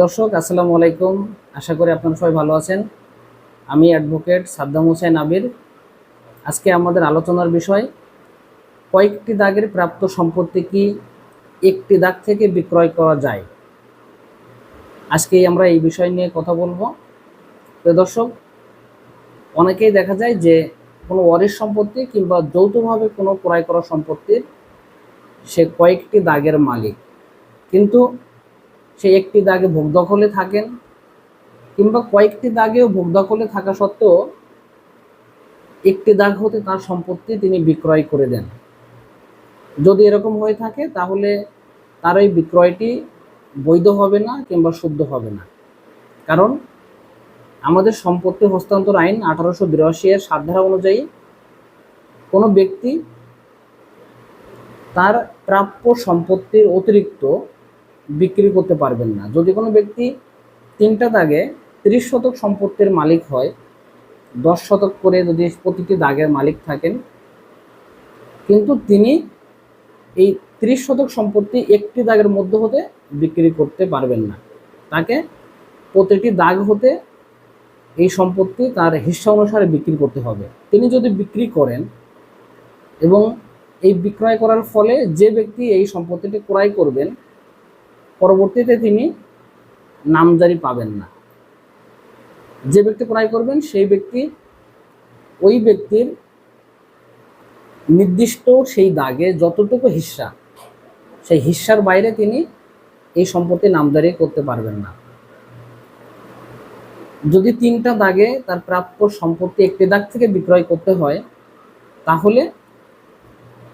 দর্শক, আসসালামু আলাইকুম। আশা করি আপনারা সবাই ভালো আছেন। আমি অ্যাডভোকেট সাদ্দাম হোসেন আবির। আজকে আমাদের আলোচনার বিষয়, কয়েকটি দাগের প্রাপ্ত সম্পত্তি কি একটি দাগ থেকে বিক্রয় করা যায়? আজকে আমরা এই বিষয় নিয়ে কথা বলব। দর্শক, অনেকেই দেখা যায় যে কোনো ওয়ারিশ সম্পত্তি কিংবা যৌথভাবে কোনো ক্রয় করা সম্পত্তির সে কয়েকটি দাগের মালিক। কিন্তু সে একটি দাগে ভোগ দখলে থাকেন কিংবা কয়েকটি দাগেও ভোগ দখলে থাকা সত্ত্বেও একটি দাগ হতে তার সম্পত্তি তিনি বিক্রয় করে দেন। যদি এরকম হয়ে থাকে, তাহলে তার এই বিক্রয়টি বৈধ হবে না কিংবা শুদ্ধ হবে না। কারণ আমাদের সম্পত্তি হস্তান্তর আইন আঠারোশো বিরাশি এর সাত ধারা অনুযায়ী কোনো ব্যক্তি তার প্রাপ্য সম্পত্তির অতিরিক্ত বিক্রি করতে পারবেন না। যদি কোনো ব্যক্তি তিনটা দাগে ত্রিশ শতক সম্পত্তির মালিক হয়, দশ শতক করে যদি প্রতিটি দাগের মালিক থাকেন, কিন্তু তিনি এই ত্রিশ শতক সম্পত্তি একটি দাগের মধ্যে হতে বিক্রি করতে পারবেন না। তাকে প্রতিটি দাগ হতে এই সম্পত্তি তার হিস্সা অনুসারে বিক্রি করতে হবে। তিনি যদি বিক্রি করেন এবং এই বিক্রয় করার ফলে যে ব্যক্তি এই সম্পত্তিটি ক্রয় করবেন পরবর্তীতে তিনি নামজারি পাবেন না। যে ব্যক্তি ক্রয় করবেন, সেই ব্যক্তি, ওই ব্যক্তির নির্দিষ্ট সেই দাগে যতটুকু হিস্সা সেই হিস্সার বাইরে তিনি এই সম্পত্তি নামজারি করতে পারবেন না। যদি তিনটা দাগে তার প্রাপ্য সম্পত্তি একটি দাগ থেকে বিক্রয় করতে হয়, তাহলে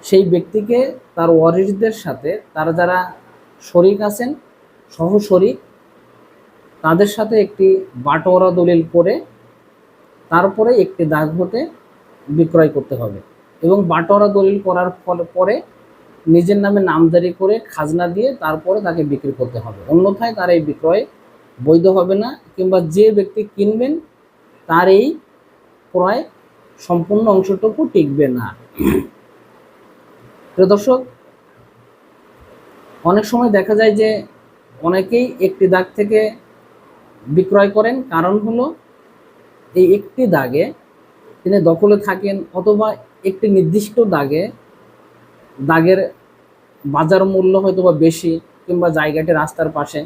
সেই ব্যক্তিকে তার ওয়ারিসদের সাথে, তার যারা শরিক আছেন, সহ শরিক, তাদের সাথে একটি বাটোয়ারা দলিল করে তারপরে একটি দাগ হতে বিক্রয় করতে হবে। এবং বাটোয়ারা দলিল করার পরে নিজের নামে নামদারি করে খাজনা দিয়ে তারপরে তাকে বিক্রি করতে হবে। অন্যথায় তার এই বিক্রয় বৈধ হবে না, কিংবা যে ব্যক্তি কিনবেন তার এই ক্রয় সম্পূর্ণ অংশটুকু টিকবে না। প্রিয় দর্শক অনেক সময় দেখা যায় যে অনেকেই একটি দাগ থেকে বিক্রয় করেন। কারণ হলো, এই একটি দাগে তিনি দখলে থাকেন অথবা একটি নির্দিষ্ট দাগে, দাগের বাজার মূল্য হয়তো বা বেশি কিংবা জায়গাটি রাস্তার পাশে।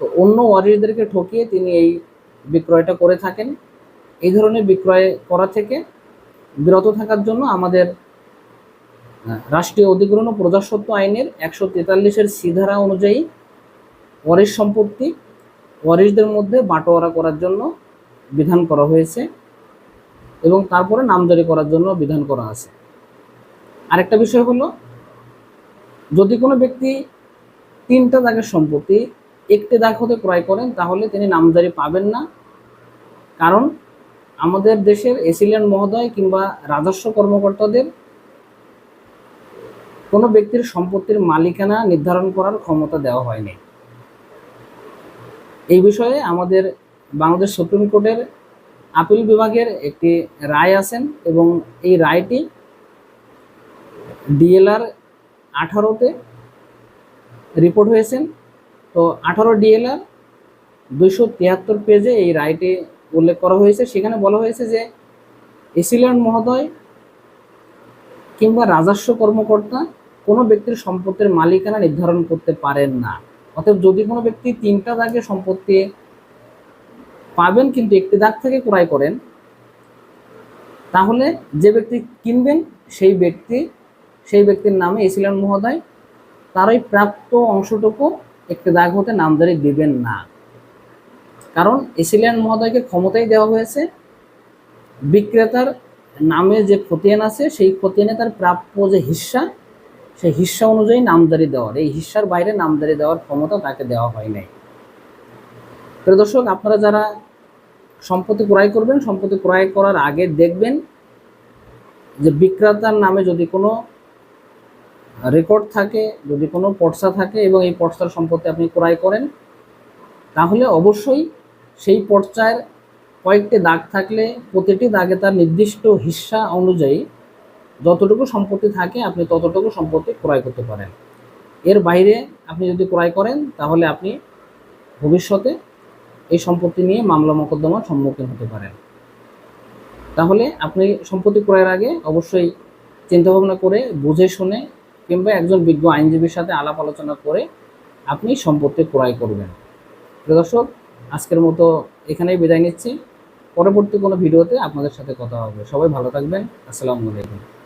তো অন্য ওয়ারিসদেরকে ঠকিয়ে তিনি এই বিক্রয়টা করে থাকেন। এই ধরনের বিক্রয় করা থেকে বিরত থাকার জন্য আমাদের রাষ্ট্রীয় অধিগ্রহণ ও প্রজাস্বত্ব আইনের একশো তেতাল্লিশের সিধারা অনুযায়ী ওয়ারিশ সম্পত্তি ওয়ারিশদের মধ্যে বাটোয়ারা করার জন্য বিধান করা হয়েছে এবং তারপরে নামজারি করার জন্য বিধান করা আছে। আরেকটা বিষয় হলো, যদি কোনো ব্যক্তি তিনটা দাগের সম্পত্তি একটি দাগ হতে ক্রয় করেন, তাহলে তিনি নামজারি পাবেন না। কারণ আমাদের দেশের এসিলিয়ান মহোদয় কিংবা রাজস্ব কর্মকর্তাদের কোনো ব্যক্তির সম্পত্তির মালিকানা নির্ধারণ করার ক্ষমতা দেওয়া হয়নি। এই বিষয়ে আমাদের বাংলাদেশ সুপ্রিম কোর্টের আপিল বিভাগের একটি রায় আছেন এবং এই রায়টি ডিএলআর আঠারোতে রিপোর্ট হয়েছেন। তো আঠারো ডিএলআর দুইশো তিয়াত্তর পেজে এই রায়টি উল্লেখ করা হয়েছে। সেখানে বলা হয়েছে যে এসিলিয়ান মহোদয় কিংবা রাজস্ব কর্মকর্তা কোনো ব্যক্তির সম্পত্তির মালিকানা নির্ধারণ করতে পারেন না। অতএব যদি কোনো ব্যক্তি তিনটা দাগে সম্পত্তি পাবেন কিন্তু একটি দাগ থেকে ক্রয় করেন, তাহলে যে ব্যক্তি কিনবেন সেই ব্যক্তি, সেই ব্যক্তির নামে এসিলেন মহোদয়, তারই প্রাপ্ত অংশটুকু একটি দাগ হতে নামদারি দিবেন না। কারণ এসিলিয়ান মহোদয়কে ক্ষমতাই দেওয়া হয়েছে। বিক্রেতার নামে যে খতিয়ান আছে, সেই খতিয়ানে তার প্রাপ্য যে হিস্সা সেই হিস্সা অনুযায়ী নামদারি দেওয়ার, এই হিস্সার বাইরে নামদারি দেওয়ার ক্ষমতা তাকে দেওয়া হয় নাই। প্রিয় দর্শক, আপনারা যারা সম্পত্তি ক্রয় করবেন, সম্পত্তি ক্রয় করার আগে দেখবেন যে বিক্রেতার নামে যদি কোনো রেকর্ড থাকে, যদি কোনো পর্সা থাকে এবং এই পর্সার সম্পত্তি আপনি ক্রয় করেন, তাহলে অবশ্যই সেই পর্চার কয়েকটি দাগ থাকলে প্রতিটি দাগে তার নির্দিষ্ট হিস্সা অনুযায়ী যতটুকু সম্পত্তি থাকে, আপনি ততটুকু সম্পত্তি ক্রয় করতে পারেন। এর বাইরে আপনি যদি ক্রয় করেন, তাহলে আপনি ভবিষ্যতে এই সম্পত্তি নিয়ে মামলা মোকদ্দমার সম্মুখীন হতে পারেন। তাহলে আপনি সম্পত্তি ক্রয়ের আগে অবশ্যই চিন্তাভাবনা করে, বুঝে শুনে কিংবা একজন বিজ্ঞ আইনজীবীর সাথে আলাপ আলোচনা করে আপনি সম্পত্তি ক্রয় করবেন। প্রিয় দর্শক, আজকের মতো এখানেই বিদায় নিচ্ছি। পরবর্তী কোনো ভিডিওতে আপনাদের সাথে কথা হবে। সবাই ভালো থাকবেন। আসসালামু আলাইকুম।